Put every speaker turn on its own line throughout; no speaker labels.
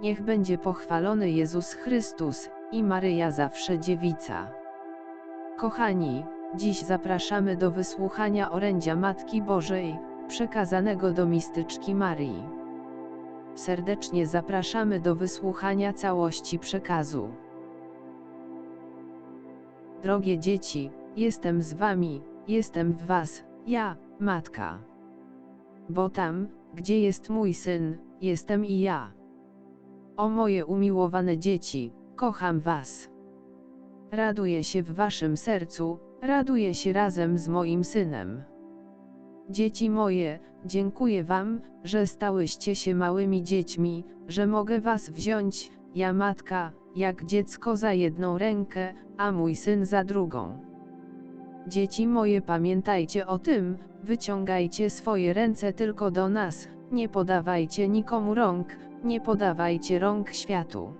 Niech będzie pochwalony Jezus Chrystus i Maryja zawsze dziewica. Kochani, dziś zapraszamy do wysłuchania orędzia Matki Bożej, przekazanego do mistyczki Marii. Serdecznie zapraszamy do wysłuchania całości przekazu. Drogie dzieci, jestem z wami, jestem w was, ja, matka. Bo tam, gdzie jest mój syn, jestem i ja. O moje umiłowane dzieci, kocham was. Raduję się w waszym sercu, raduję się razem z moim synem. Dzieci moje, dziękuję wam, że stałyście się małymi dziećmi, że mogę was wziąć, ja matka, jak dziecko za jedną rękę, a mój syn za drugą. Dzieci moje pamiętajcie o tym, wyciągajcie swoje ręce tylko do nas, nie podawajcie nikomu rąk, nie podawajcie rąk światu.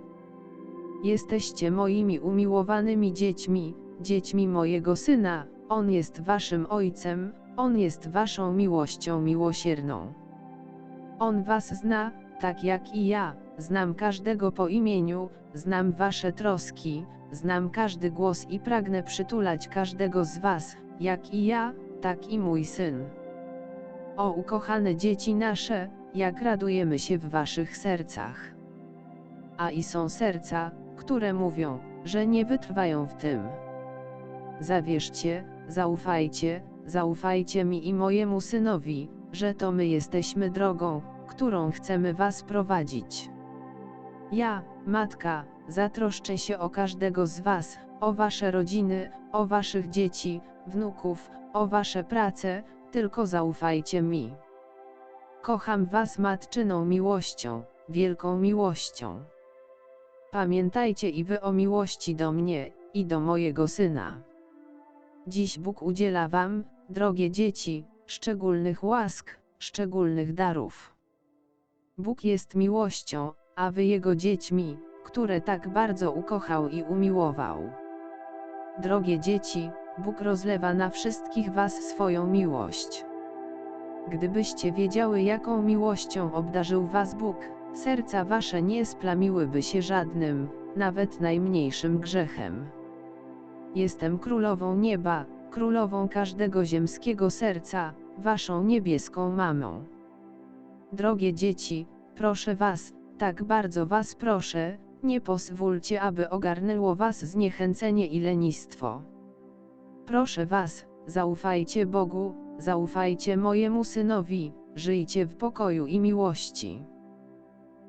Jesteście moimi umiłowanymi dziećmi, dziećmi mojego syna, on jest waszym ojcem, on jest waszą miłością miłosierną. On was zna, tak jak i ja, znam każdego po imieniu, znam wasze troski, znam każdy głos i pragnę przytulać każdego z was, jak i ja, tak i mój syn. O ukochane dzieci nasze, jak radujemy się w waszych sercach. A i są serca, które mówią, że nie wytrwają w tym. Zawierzcie, zaufajcie, zaufajcie mi i mojemu synowi, że to my jesteśmy drogą, którą chcemy was prowadzić. Ja, matka, zatroszczę się o każdego z was, o wasze rodziny, o waszych dzieci, wnuków, o wasze prace, tylko zaufajcie mi. Kocham was matczyną miłością, wielką miłością. Pamiętajcie i wy o miłości do mnie i do mojego syna. Dziś Bóg udziela wam, drogie dzieci, szczególnych łask, szczególnych darów. Bóg jest miłością, a wy Jego dziećmi, które tak bardzo ukochał i umiłował. Drogie dzieci, Bóg rozlewa na wszystkich was swoją miłość. Gdybyście wiedziały jaką miłością obdarzył was Bóg, serca wasze nie splamiłyby się żadnym, nawet najmniejszym grzechem. Jestem królową nieba, królową każdego ziemskiego serca, waszą niebieską mamą. Drogie dzieci, proszę was, tak bardzo was proszę, nie pozwólcie aby ogarnęło was zniechęcenie i lenistwo. Proszę was, zaufajcie Bogu, zaufajcie mojemu synowi, żyjcie w pokoju i miłości.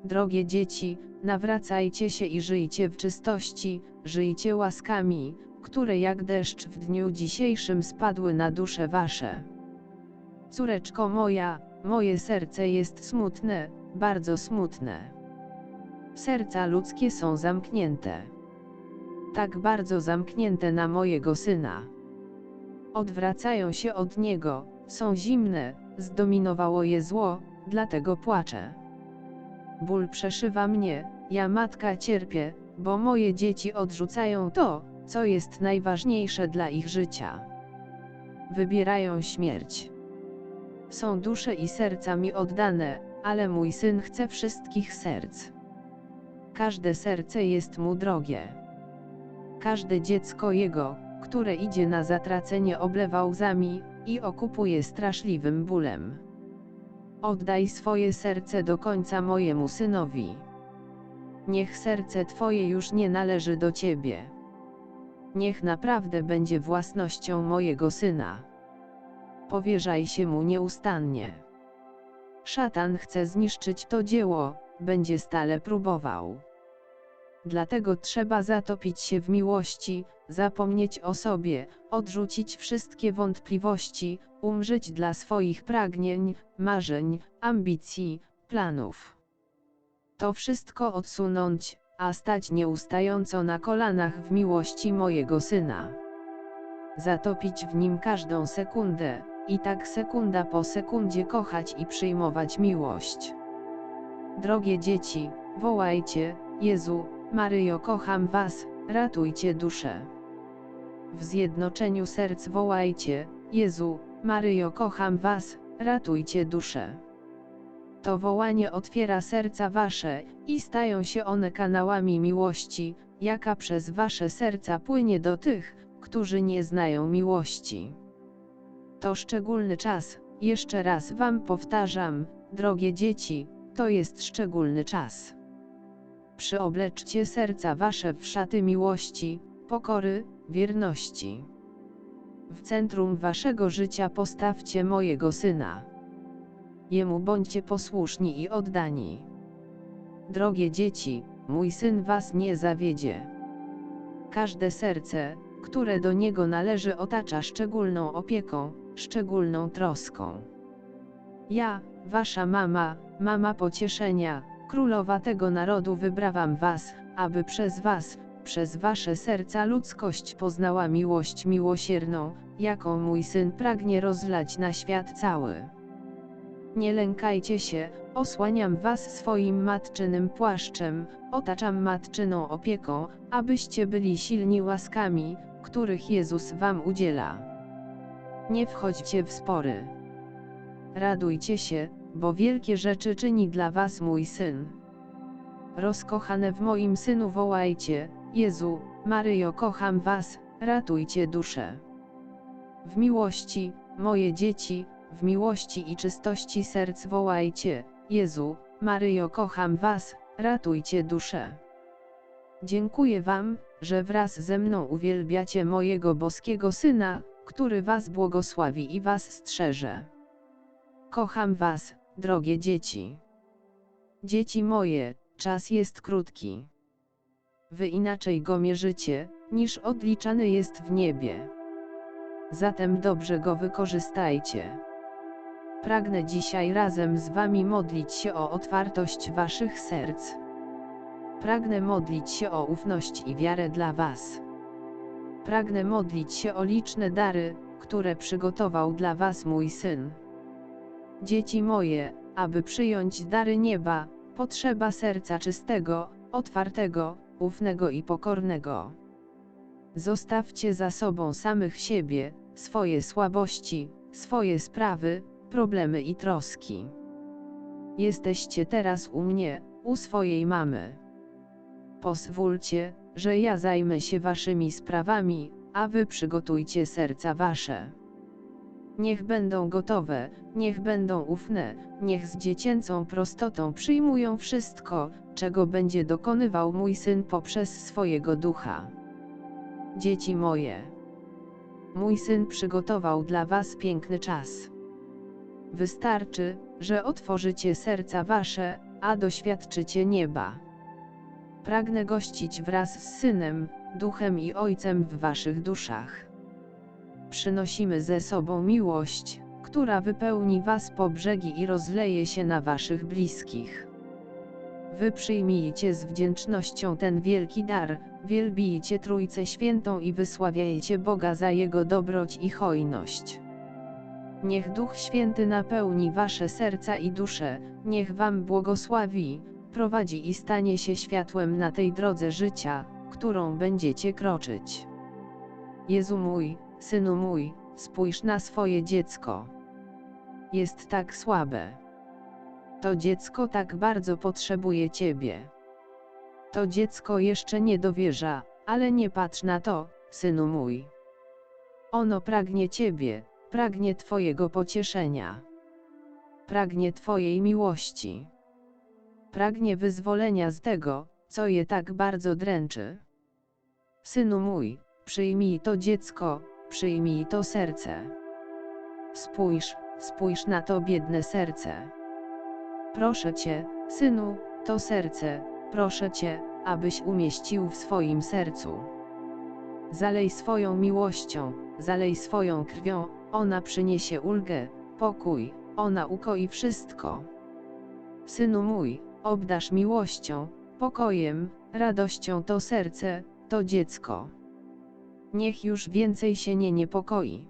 Drogie dzieci, nawracajcie się i żyjcie w czystości, żyjcie łaskami, które jak deszcz w dniu dzisiejszym spadły na dusze wasze. Córeczko moja, moje serce jest smutne, bardzo smutne. Serca ludzkie są zamknięte. Tak bardzo zamknięte na mojego syna. Odwracają się od niego, są zimne, zdominowało je zło, dlatego płaczę. Ból przeszywa mnie, ja matka cierpię, bo moje dzieci odrzucają to, co jest najważniejsze dla ich życia. Wybierają śmierć. Są dusze i serca mi oddane, ale mój syn chce wszystkich serc. Każde serce jest mu drogie. Każde dziecko jego, które idzie na zatracenie oblewa łzami i okupuje straszliwym bólem. Oddaj swoje serce do końca mojemu synowi. Niech serce Twoje już nie należy do Ciebie. Niech naprawdę będzie własnością mojego syna. Powierzaj się mu nieustannie. Szatan chce zniszczyć to dzieło, będzie stale próbował. Dlatego trzeba zatopić się w miłości, zapomnieć o sobie, odrzucić wszystkie wątpliwości, umrzeć dla swoich pragnień, marzeń, ambicji, planów. To wszystko odsunąć, a stać nieustająco na kolanach w miłości mojego syna. Zatopić w nim każdą sekundę, i tak sekunda po sekundzie kochać i przyjmować miłość. Drogie dzieci, wołajcie, Jezu, Maryjo kocham Was, ratujcie duszę. W zjednoczeniu serc wołajcie, Jezu, Maryjo kocham Was, ratujcie duszę. To wołanie otwiera serca wasze, i stają się one kanałami miłości, jaka przez wasze serca płynie do tych, którzy nie znają miłości. To szczególny czas, jeszcze raz wam powtarzam, drogie dzieci, to jest szczególny czas. Przyobleczcie serca wasze w szaty miłości, pokory, wierności. W centrum waszego życia postawcie mojego syna. Jemu bądźcie posłuszni i oddani. Drogie dzieci, mój syn was nie zawiedzie. Każde serce, które do niego należy, otacza szczególną opieką, szczególną troską. Ja, wasza mama, mama pocieszenia, królowa tego narodu wybrałam was, aby przez was, przez wasze serca ludzkość poznała miłość miłosierną, jaką mój syn pragnie rozlać na świat cały. Nie lękajcie się, osłaniam was swoim matczynym płaszczem, otaczam matczyną opieką, abyście byli silni łaskami, których Jezus wam udziela. Nie wchodźcie w spory. Radujcie się, bo wielkie rzeczy czyni dla was mój syn. Rozkochane w moim synu wołajcie, Jezu, Maryjo kocham was, ratujcie duszę. W miłości, moje dzieci, w miłości i czystości serc wołajcie, Jezu, Maryjo kocham was, ratujcie duszę. Dziękuję wam, że wraz ze mną uwielbiacie mojego boskiego Syna, który was błogosławi i was strzeże. Kocham was, drogie dzieci. Dzieci moje, czas jest krótki. Wy inaczej go mierzycie, niż odliczany jest w niebie. Zatem dobrze go wykorzystajcie. Pragnę dzisiaj razem z wami modlić się o otwartość waszych serc. Pragnę modlić się o ufność i wiarę dla was. Pragnę modlić się o liczne dary, które przygotował dla was mój syn. Dzieci moje, aby przyjąć dary nieba, potrzeba serca czystego, otwartego, ufnego i pokornego. Zostawcie za sobą samych siebie, swoje słabości, swoje sprawy, problemy i troski. Jesteście teraz u mnie, u swojej mamy. Pozwólcie, że ja zajmę się waszymi sprawami, a wy przygotujcie serca wasze. Niech będą gotowe, niech będą ufne, niech z dziecięcą prostotą przyjmują wszystko, czego będzie dokonywał mój syn poprzez swojego ducha. Dzieci moje, mój syn przygotował dla was piękny czas. Wystarczy, że otworzycie serca wasze, a doświadczycie nieba. Pragnę gościć wraz z synem, duchem i ojcem w waszych duszach. Przynosimy ze sobą miłość, która wypełni was po brzegi i rozleje się na waszych bliskich. Wy przyjmijcie z wdzięcznością ten wielki dar, wielbijcie Trójcę Świętą i wysławiajcie Boga za Jego dobroć i hojność. Niech Duch Święty napełni wasze serca i dusze, niech wam błogosławi, prowadzi i stanie się światłem na tej drodze życia, którą będziecie kroczyć. Jezu mój, Synu mój, spójrz na swoje dziecko. Jest tak słabe. To dziecko tak bardzo potrzebuje Ciebie. To dziecko jeszcze nie dowierza, ale nie patrz na to, synu mój. Ono pragnie Ciebie, pragnie Twojego pocieszenia. Pragnie Twojej miłości. Pragnie wyzwolenia z tego, co je tak bardzo dręczy. Synu mój, przyjmij to dziecko, przyjmij to serce. Spójrz, spójrz na to biedne serce. Proszę Cię, synu, to serce, proszę Cię, abyś umieścił w swoim sercu. Zalej swoją miłością, zalej swoją krwią, ona przyniesie ulgę, pokój, ona ukoi wszystko. Synu mój, obdasz miłością, pokojem, radością to serce, to dziecko. Niech już więcej się nie niepokoi.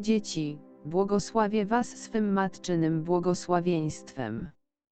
Dzieci, błogosławię was swym matczynym błogosławieństwem.